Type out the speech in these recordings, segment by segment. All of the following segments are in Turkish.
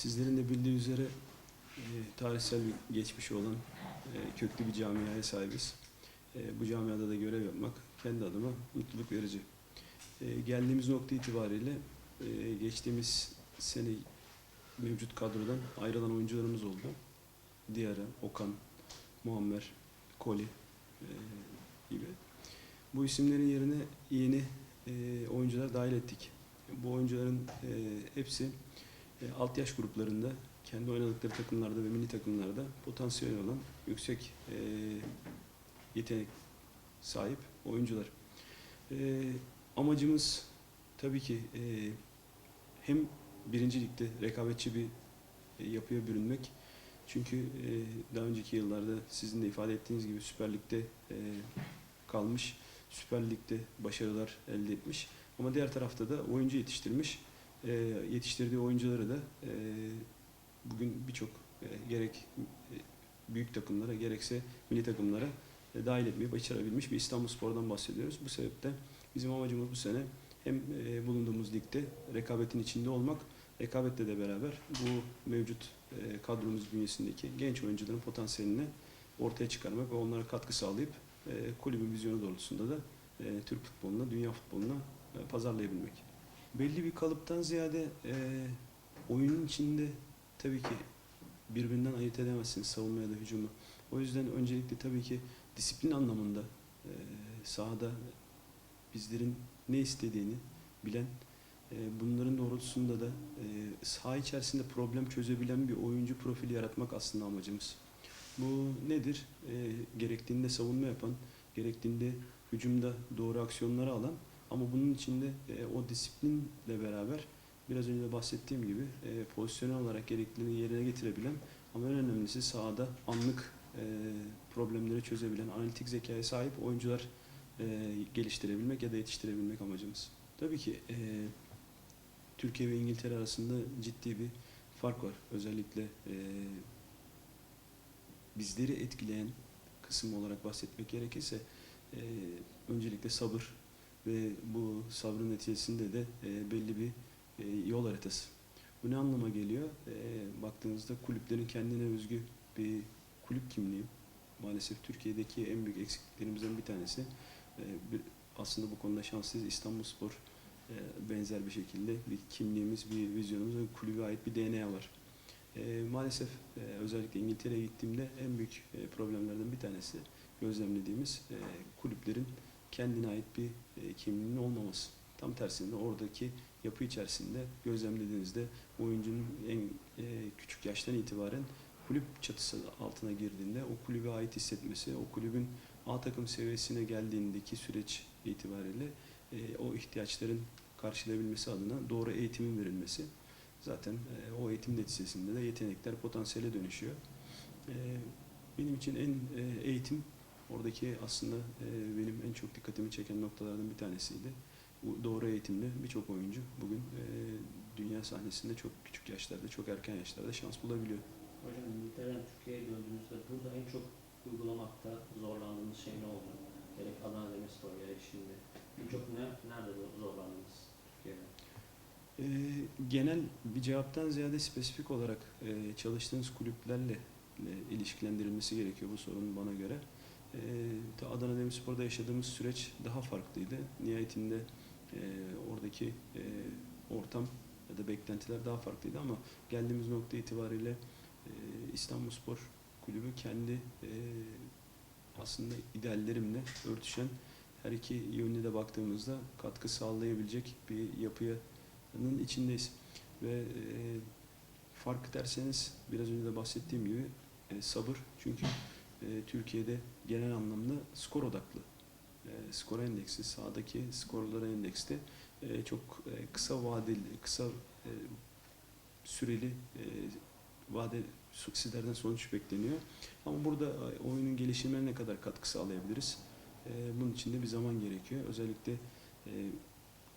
Sizlerin de bildiği üzere e, tarihsel bir geçmişi olan e, köklü bir camiaya sahibiz. E, bu camiada da görev yapmak kendi adıma mutluluk verici. E, geldiğimiz nokta itibariyle e, geçtiğimiz sene mevcut kadrodan ayrılan oyuncularımız oldu. Diyara, Okan, Muammer, Koli e, gibi. Bu isimlerin yerine yeni e, oyuncular dahil ettik. Bu oyuncuların e, hepsi e, alt yaş gruplarında kendi oynadıkları takımlarda ve milli takımlarda potansiyel olan yüksek e, yetenek sahip oyuncular. E, amacımız tabii ki e, hem birinci ligde rekabetçi bir e, yapıya bürünmek. Çünkü e, daha önceki yıllarda sizin de ifade ettiğiniz gibi Süper Lig'de e, kalmış, Süper Lig'de başarılar elde etmiş. Ama diğer tarafta da oyuncu yetiştirmiş. E, yetiştirdiği oyuncuları da e, bugün birçok e, gerek e, büyük takımlara gerekse milli takımlara e, dahil etmeyi başarabilmiş bir İstanbulspor'dan bahsediyoruz. Bu sebeple bizim amacımız bu sene hem e, bulunduğumuz ligde rekabetin içinde olmak, rekabetle de beraber bu mevcut e, kadromuz bünyesindeki genç oyuncuların potansiyelini ortaya çıkarmak ve onlara katkı sağlayıp e, kulübün vizyonu doğrultusunda da e, Türk futboluna, dünya futboluna e, pazarlayabilmek. Belli bir kalıptan ziyade e, oyunun içinde tabii ki birbirinden ayırt edemezsiniz savunma da hücumu. O yüzden öncelikle tabii ki disiplin anlamında e, sahada bizlerin ne istediğini bilen, e, bunların doğrultusunda da e, saha içerisinde problem çözebilen bir oyuncu profili yaratmak aslında amacımız. Bu nedir? E, gerektiğinde savunma yapan, gerektiğinde hücumda doğru aksiyonları alan ama bunun içinde e, o disiplinle beraber biraz önce de bahsettiğim gibi e, pozisyonel olarak gerekliliğini yerine getirebilen ama en önemlisi sahada anlık e, problemleri çözebilen, analitik zekaya sahip oyuncular e, geliştirebilmek ya da yetiştirebilmek amacımız. Tabii ki e, Türkiye ve İngiltere arasında ciddi bir fark var. Özellikle e, bizleri etkileyen kısım olarak bahsetmek gerekirse e, öncelikle sabır ve bu sabrın neticesinde de e, belli bir e, yol haritası. Bu ne anlama geliyor? E, baktığınızda kulüplerin kendine özgü bir kulüp kimliği maalesef Türkiye'deki en büyük eksikliklerimizden bir tanesi. E, bir, aslında bu konuda şanslıyız. İstanbulspor e, benzer bir şekilde bir kimliğimiz, bir vizyonumuz ve kulübe ait bir DNA var. E, maalesef e, özellikle İngiltere'ye gittiğimde en büyük e, problemlerden bir tanesi gözlemlediğimiz e, kulüplerin kendine ait bir e, kimliğinin olmaması. Tam tersinde oradaki yapı içerisinde gözlemlediğinizde oyuncunun en e, küçük yaştan itibaren kulüp çatısı altına girdiğinde o kulübe ait hissetmesi, o kulübün A takım seviyesine geldiğindeki süreç itibariyle e, o ihtiyaçların karşılayabilmesi adına doğru eğitimin verilmesi. Zaten e, o eğitim neticesinde de yetenekler potansiyele dönüşüyor. Benim için en eğitim oradaki aslında e, benim en çok dikkatimi çeken noktalardan bir tanesiydi. Bu doğru eğitimle birçok oyuncu bugün e, dünya sahnesinde çok küçük yaşlarda, çok erken yaşlarda şans bulabiliyor. Hocam İngiltere'den Türkiye'ye döndüğünüzde burada en çok uygulamakta zorlandığınız şey ne oldu? Gerek Adana Demirspor gerek şimdi. En çok ne, nerede zorlandınız Türkiye'de? E, genel bir cevaptan ziyade spesifik olarak e, çalıştığınız kulüplerle e, ilişkilendirilmesi gerekiyor bu sorunun bana göre. E, Adana Demirspor'da yaşadığımız süreç daha farklıydı. Nihayetinde e, oradaki e, ortam ya da beklentiler daha farklıydı ama geldiğimiz nokta itibariyle e, İstanbulspor Kulübü kendi e, aslında ideallerimle örtüşen her iki yönüne de baktığımızda katkı sağlayabilecek bir yapının içindeyiz. Ve e, fark derseniz biraz önce de bahsettiğim gibi e, sabır. Çünkü e, Türkiye'de genel anlamda skor odaklı. E, skor endeksi, sahadaki skorlara endekste e, çok e, kısa vadeli, kısa e, süreli e, vade sizlerden sonuç bekleniyor. Ama burada e, oyunun gelişimine ne kadar katkı sağlayabiliriz? E, bunun için de bir zaman gerekiyor. Özellikle e,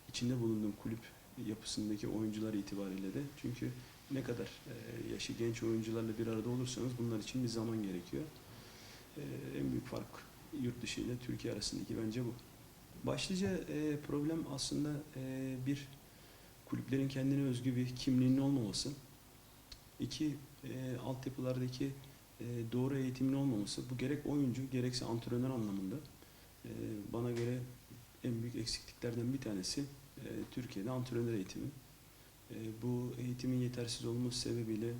içinde bulunduğum kulüp yapısındaki oyuncular itibariyle de. Çünkü ne kadar e, yaşı genç oyuncularla bir arada olursanız bunlar için bir zaman gerekiyor. E, en büyük fark yurt dışı ile Türkiye arasındaki bence bu. Başlıca e, problem aslında e, bir kulüplerin kendine özgü bir kimliğinin olmaması. İki, e, altyapılardaki e, doğru eğitimin olmaması. Bu gerek oyuncu gerekse antrenör anlamında. E, bana göre en büyük eksikliklerden bir tanesi e, Türkiye'de antrenör eğitimi. E, bu eğitimin yetersiz olması sebebiyle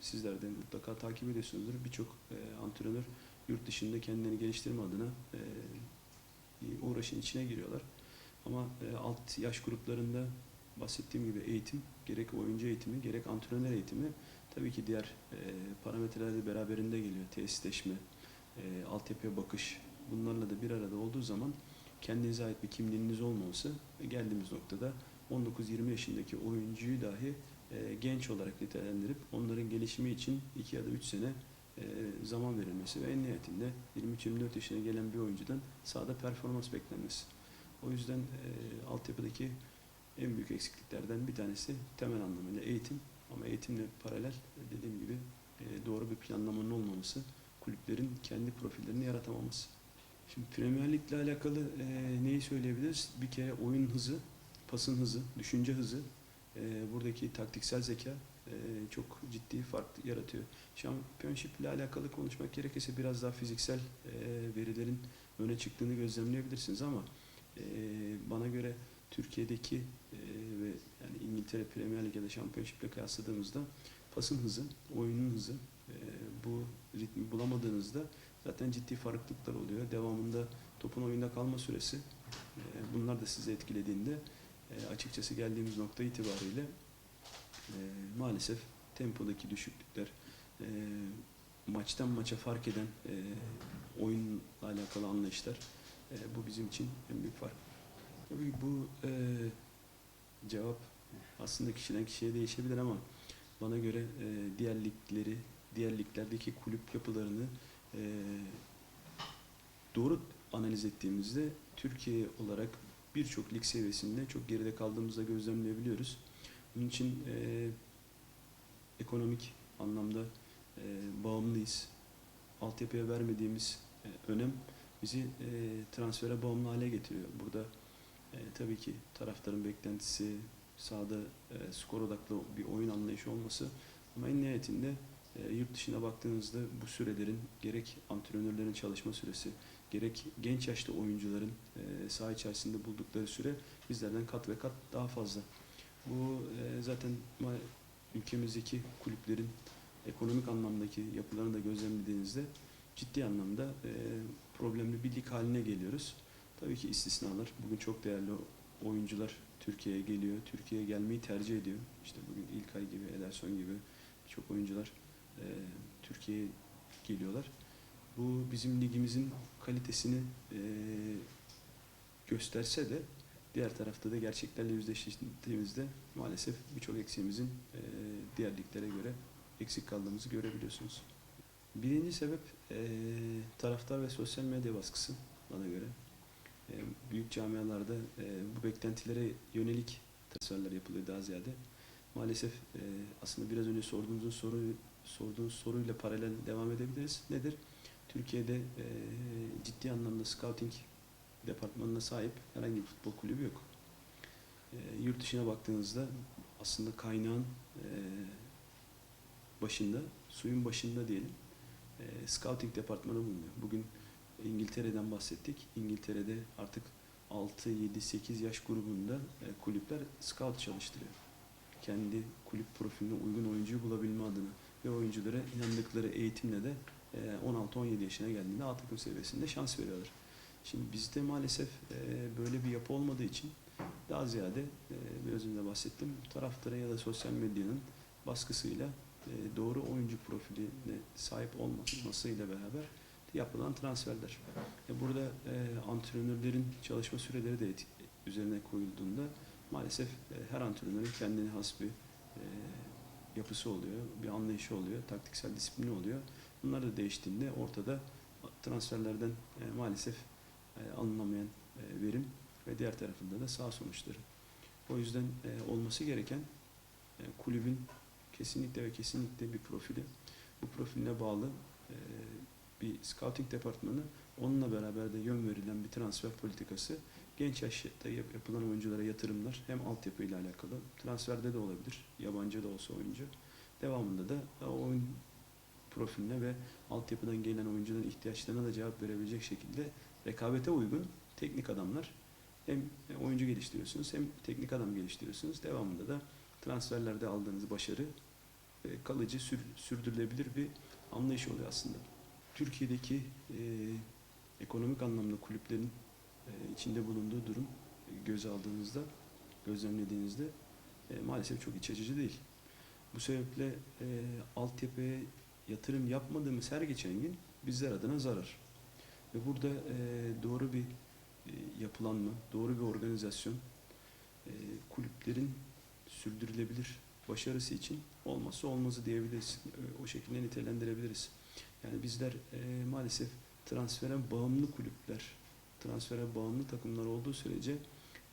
sizler de mutlaka takip ediyorsunuzdur. Birçok e, antrenör yurt dışında kendilerini geliştirme adına e, uğraşın içine giriyorlar. Ama e, alt yaş gruplarında bahsettiğim gibi eğitim, gerek oyuncu eğitimi, gerek antrenör eğitimi tabii ki diğer e, beraberinde geliyor. Tesisleşme, e, altyapıya bakış bunlarla da bir arada olduğu zaman kendinize ait bir kimliğiniz olmaması ve geldiğimiz noktada 19-20 yaşındaki oyuncuyu dahi e, genç olarak nitelendirip onların gelişimi için 2 ya da 3 sene e, zaman verilmesi ve en nihayetinde 23-24 yaşına gelen bir oyuncudan sahada performans beklenmesi. O yüzden e, altyapıdaki en büyük eksikliklerden bir tanesi temel anlamıyla eğitim ama eğitimle paralel dediğim gibi e, doğru bir planlamanın olmaması, kulüplerin kendi profillerini yaratamaması. Şimdi Premier Lig'le alakalı e, neyi söyleyebiliriz? Bir kere oyun hızı, pasın hızı, düşünce hızı, e, buradaki taktiksel zeka e, çok ciddi fark yaratıyor. Championship ile alakalı konuşmak gerekirse biraz daha fiziksel e, verilerin öne çıktığını gözlemleyebilirsiniz ama e, bana göre Türkiye'deki e, ve yani İngiltere Premier Lig ya da Championship ile kıyasladığımızda pasın hızı, oyunun hızı e, bu ritmi bulamadığınızda zaten ciddi farklılıklar oluyor. Devamında topun oyunda kalma süresi e, bunlar da sizi etkilediğinde e, açıkçası geldiğimiz nokta itibariyle e, maalesef tempodaki düşüklükler, e, maçtan maça fark eden e, oyunla alakalı anlayışlar e, bu bizim için en büyük fark. Tabii bu e, cevap aslında kişiden kişiye değişebilir ama bana göre e, diğer ligleri, diğer liglerdeki kulüp yapılarını e, doğru analiz ettiğimizde Türkiye olarak birçok lig seviyesinde çok geride kaldığımızda gözlemleyebiliyoruz. Bunun için e, ekonomik anlamda e, bağımlıyız. Altyapıya vermediğimiz e, önem bizi e, transfere bağımlı hale getiriyor. Burada e, tabii ki taraftarın beklentisi, sahada e, skor odaklı bir oyun anlayışı olması ama en nihayetinde e, yurt dışına baktığınızda bu sürelerin gerek antrenörlerin çalışma süresi, gerek genç yaşta oyuncuların e, saha içerisinde buldukları süre bizlerden kat ve kat daha fazla. Bu e, zaten ülkemizdeki kulüplerin ekonomik anlamdaki yapılarını da gözlemlediğinizde ciddi anlamda e, problemli bir lig haline geliyoruz. Tabii ki istisnalar. Bugün çok değerli oyuncular Türkiye'ye geliyor. Türkiye'ye gelmeyi tercih ediyor. İşte bugün İlkay gibi, Ederson gibi birçok oyuncular e, Türkiye'ye geliyorlar. Bu bizim ligimizin kalitesini e, gösterse de diğer tarafta da gerçeklerle yüzleştiğimizde maalesef birçok eksiğimizin e, diğer göre eksik kaldığımızı görebiliyorsunuz. Birinci sebep e, taraftar ve sosyal medya baskısı bana göre. E, büyük camialarda e, bu beklentilere yönelik transferler yapılıyor daha ziyade. Maalesef e, aslında biraz önce sorduğunuzun soru sorduğunuz soruyla paralel devam edebiliriz. Nedir? Türkiye'de e, ciddi anlamda scouting departmanına sahip herhangi bir futbol kulübü yok. E, yurt dışına baktığınızda aslında kaynağın e, başında, suyun başında diyelim, e, scouting departmanı bulunuyor. Bugün İngiltere'den bahsettik. İngiltere'de artık 6, 7, 8 yaş grubunda e, kulüpler scout çalıştırıyor. Kendi kulüp profiline uygun oyuncuyu bulabilme adına ve oyunculara inandıkları eğitimle de e, 16-17 yaşına geldiğinde A takım seviyesinde şans veriyorlar. Şimdi bizde maalesef e, böyle bir yapı olmadığı için daha ziyade e, biraz önce bahsettim taraftara ya da sosyal medyanın baskısıyla e, doğru oyuncu profiline sahip olmasıyla beraber yapılan transferler. E, burada e, antrenörlerin çalışma süreleri de et- üzerine koyulduğunda maalesef e, her antrenörün kendine has bir e, yapısı oluyor, bir anlayışı oluyor, taktiksel disiplini oluyor. Bunlar da değiştiğinde ortada transferlerden e, maalesef e, alınamayan e, verim ve diğer tarafında da sağ sonuçları. O yüzden e, olması gereken e, kulübün kesinlikle ve kesinlikle bir profili, bu profiline bağlı e, bir scouting departmanı, onunla beraber de yön verilen bir transfer politikası, genç yaşta yap- yapılan oyunculara yatırımlar hem altyapı ile alakalı, transferde de olabilir, yabancı da olsa oyuncu, devamında da o oyun profiline ve altyapıdan gelen oyuncuların ihtiyaçlarına da cevap verebilecek şekilde rekabete uygun teknik adamlar hem oyuncu geliştiriyorsunuz hem teknik adam geliştiriyorsunuz. Devamında da transferlerde aldığınız başarı e, kalıcı, sür- sürdürülebilir bir anlayış oluyor aslında. Türkiye'deki e, ekonomik anlamda kulüplerin e, içinde bulunduğu durum e, göze aldığınızda, gözlemlediğinizde e, maalesef çok iç açıcı değil. Bu sebeple e, altyapıya yatırım yapmadığımız her geçen gün bizler adına zarar. Ve burada e, doğru bir e, yapılanma, doğru bir organizasyon e, kulüplerin sürdürülebilir başarısı için olmazsa olmazı diyebiliriz. E, O şekilde nitelendirebiliriz. Yani bizler e, maalesef transfere bağımlı kulüpler, transfere bağımlı takımlar olduğu sürece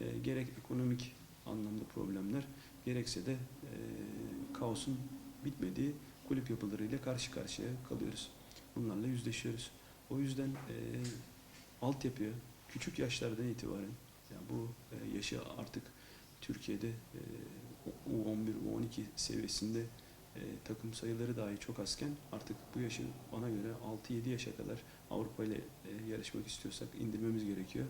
e, gerek ekonomik anlamda problemler gerekse de e, kaosun bitmediği kulüp yapılarıyla karşı karşıya kalıyoruz. Bunlarla yüzleşiyoruz. O yüzden e, altyapıya küçük yaşlardan itibaren yani bu e, yaşı artık Türkiye'de e, U11, U12 seviyesinde e, takım sayıları dahi çok azken artık bu yaşı bana göre 6-7 yaşa kadar Avrupa ile e, yarışmak istiyorsak indirmemiz gerekiyor.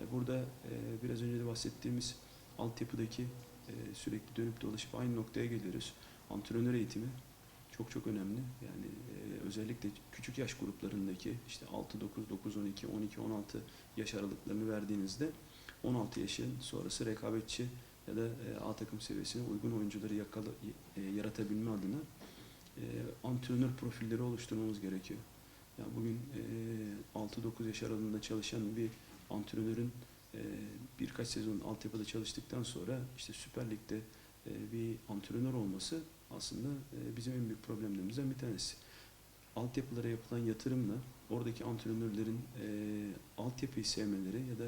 E, burada e, biraz önce de bahsettiğimiz altyapıdaki e, sürekli dönüp dolaşıp aynı noktaya geliyoruz. Antrenör eğitimi çok çok önemli. Yani e, özellikle küçük yaş gruplarındaki işte 6, 9, 9, 12, 12, 16 yaş aralıklarını verdiğinizde 16 yaşın sonrası rekabetçi ya da e, A takım seviyesine uygun oyuncuları yakala, e, yaratabilme adına e, antrenör profilleri oluşturmamız gerekiyor. Yani bugün e, 6-9 yaş aralığında çalışan bir antrenörün e, birkaç sezon altyapıda çalıştıktan sonra işte Süper Lig'de e, bir antrenör olması aslında e, bizim en büyük problemlerimizden bir tanesi. Altyapılara yapılan yatırımla oradaki antrenörlerin e, altyapıyı sevmeleri ya da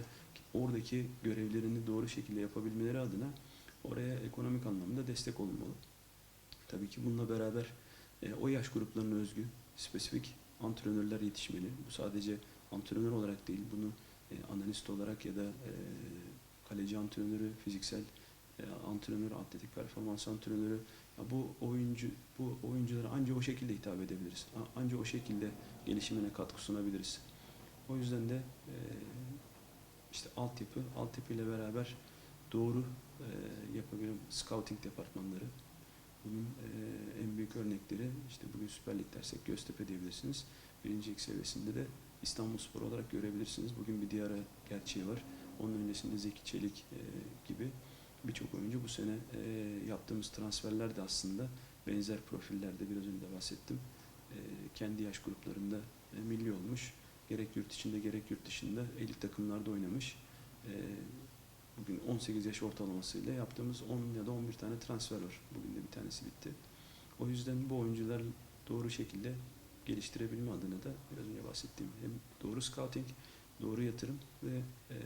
oradaki görevlerini doğru şekilde yapabilmeleri adına oraya ekonomik anlamda destek olunmalı. Tabii ki bununla beraber e, o yaş gruplarına özgü spesifik antrenörler yetişmeli. Bu sadece antrenör olarak değil, bunu e, analist olarak ya da e, kaleci antrenörü, fiziksel e, antrenör, atletik performans antrenörü ya bu oyuncu bu oyunculara ancak o şekilde hitap edebiliriz. Ancak o şekilde gelişimine katkı sunabiliriz. O yüzden de e, işte altyapı, altyapı ile beraber doğru e, yapabilen scouting departmanları. Bunun e, en büyük örnekleri işte bugün Süper Lig dersek Göztepe diyebilirsiniz. Birinci lig seviyesinde de İstanbulspor olarak görebilirsiniz. Bugün bir diğer gerçeği var. Onun öncesinde Zeki Çelik e, gibi birçok oyuncu bu sene e, yaptığımız transferler de aslında benzer profillerde biraz önce de bahsettim. E, kendi yaş gruplarında e, milli olmuş. Gerek yurt içinde gerek yurt dışında elit takımlarda oynamış. E, bugün 18 yaş ortalamasıyla yaptığımız 10 ya da 11 tane transfer var. Bugün de bir tanesi bitti. O yüzden bu oyuncular doğru şekilde geliştirebilme adına da biraz önce bahsettiğim hem doğru scouting, doğru yatırım ve e,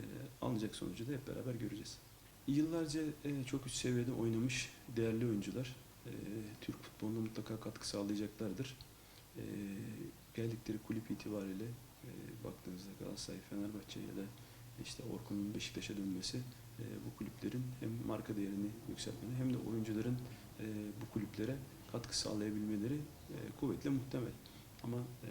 alınacak sonucu da hep beraber göreceğiz. Yıllarca e, çok üst seviyede oynamış değerli oyuncular e, Türk futboluna mutlaka katkı sağlayacaklardır. E, geldikleri kulüp itibariyle e, baktığınızda Galatasaray, Fenerbahçe ya da işte Orkun'un Beşiktaş'a dönmesi e, bu kulüplerin hem marka değerini yükseltmeleri hem de oyuncuların e, bu kulüplere katkı sağlayabilmeleri e, kuvvetle muhtemel. Ama e,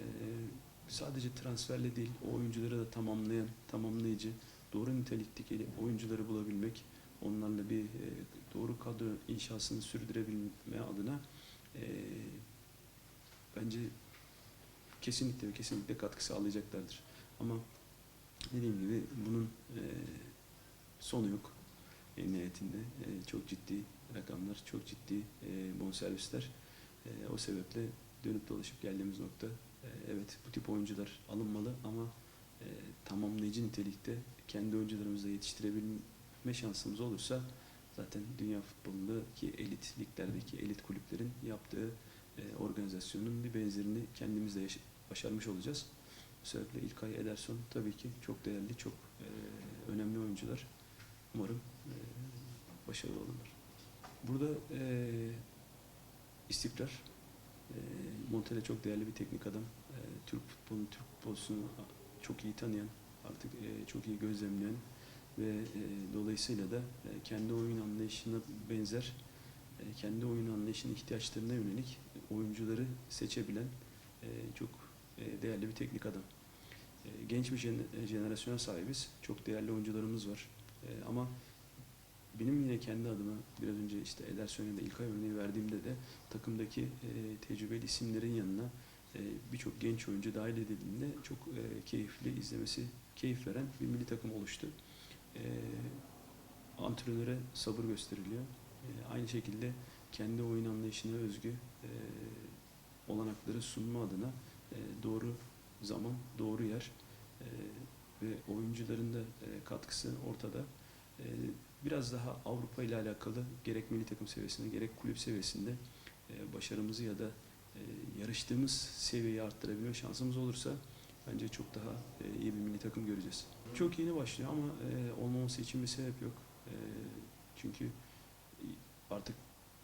sadece transferle değil, o oyuncuları da tamamlayan, tamamlayıcı, doğru nitelikteki oyuncuları bulabilmek, onlarla bir e, doğru kadro inşasını sürdürebilme adına e, bence kesinlikle ve kesinlikle katkı sağlayacaklardır. Ama dediğim gibi bunun e, sonu yok. En nihayetinde e, çok ciddi rakamlar, çok ciddi e, bonservisler. E, o sebeple dönüp dolaşıp geldiğimiz nokta e, evet bu tip oyuncular alınmalı ama e, tamamlayıcı nitelikte kendi oyuncularımızı da yetiştirebilme şansımız olursa zaten dünya futbolundaki elit liglerdeki elit kulüplerin yaptığı e, organizasyonun bir benzerini kendimiz de başarmış olacağız. Bu sebeple İlkay Ederson tabii ki çok değerli, çok e, önemli oyuncular. Umarım e, başarılı olurlar. Burada e, istikrar. E, Montella çok değerli bir teknik adam. E, Türk futbolunu, Türk futbolunu çok iyi tanıyan, artık e, çok iyi gözlemleyen ve e, dolayısıyla da e, kendi oyun anlayışına benzer e, kendi oyun anlayışının ihtiyaçlarına yönelik oyuncuları seçebilen e, çok e, değerli bir teknik adam. E, Genç bir jen- jenerasyona sahibiz. Çok değerli oyuncularımız var. E, Ama benim yine kendi adıma biraz önce işte Ederson'a da İlkay örneği verdiğimde de takımdaki e, tecrübeli isimlerin yanına e, birçok genç oyuncu dahil edildiğinde çok e, keyifli izlemesi, keyif veren bir milli takım oluştu. E, antrenöre sabır gösteriliyor. E, aynı şekilde kendi oyun anlayışına özgü e, olanakları sunma adına e, doğru zaman, doğru yer e, ve oyuncuların da e, katkısı ortada. E, biraz daha Avrupa ile alakalı gerek milli takım seviyesinde gerek kulüp seviyesinde e, başarımızı ya da e, yarıştığımız seviyeyi arttırabilme şansımız olursa bence çok daha e, iyi bir milli takım göreceğiz. Çok yeni başlıyor ama e, olmaması için bir sebep yok. E, çünkü artık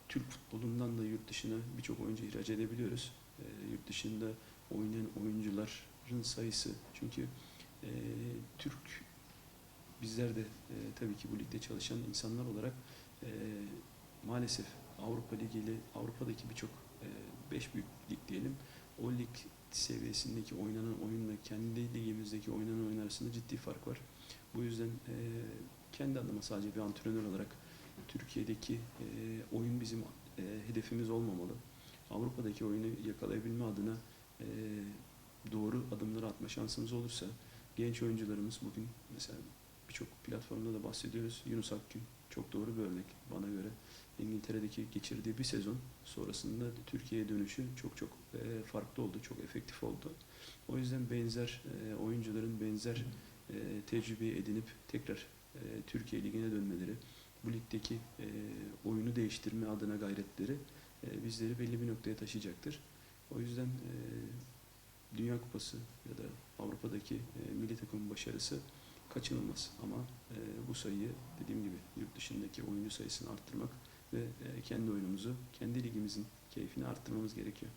Türk futbolundan da yurt dışına birçok oyuncu ihraç edebiliyoruz. E, yurt dışında oynayan oyuncuların sayısı çünkü e, Türk bizler de e, tabii ki bu ligde çalışan insanlar olarak e, maalesef Avrupa Ligi ile Avrupa'daki birçok 5 büyük lig diyelim o lig seviyesindeki oynanan oyunla kendi ligimizdeki oynanan oyun arasında ciddi fark var. Bu yüzden e, kendi adıma sadece bir antrenör olarak Türkiye'deki e, oyun bizim e, hedefimiz olmamalı. Avrupa'daki oyunu yakalayabilme adına e, doğru adımları atma şansımız olursa genç oyuncularımız bugün mesela birçok platformda da bahsediyoruz. Yunus Akgün çok doğru bir örnek bana göre. İngiltere'deki geçirdiği bir sezon sonrasında Türkiye'ye dönüşü çok çok e, farklı oldu, çok efektif oldu. O yüzden benzer e, oyuncuların benzer e, tecrübeyi edinip tekrar Türkiye Ligi'ne dönmeleri, bu ligdeki oyunu değiştirme adına gayretleri bizleri belli bir noktaya taşıyacaktır. O yüzden Dünya Kupası ya da Avrupa'daki milli takımın başarısı kaçınılmaz. Ama e, bu sayıyı dediğim gibi yurt dışındaki oyuncu sayısını arttırmak ve e, kendi oyunumuzu, kendi ligimizin keyfini arttırmamız gerekiyor.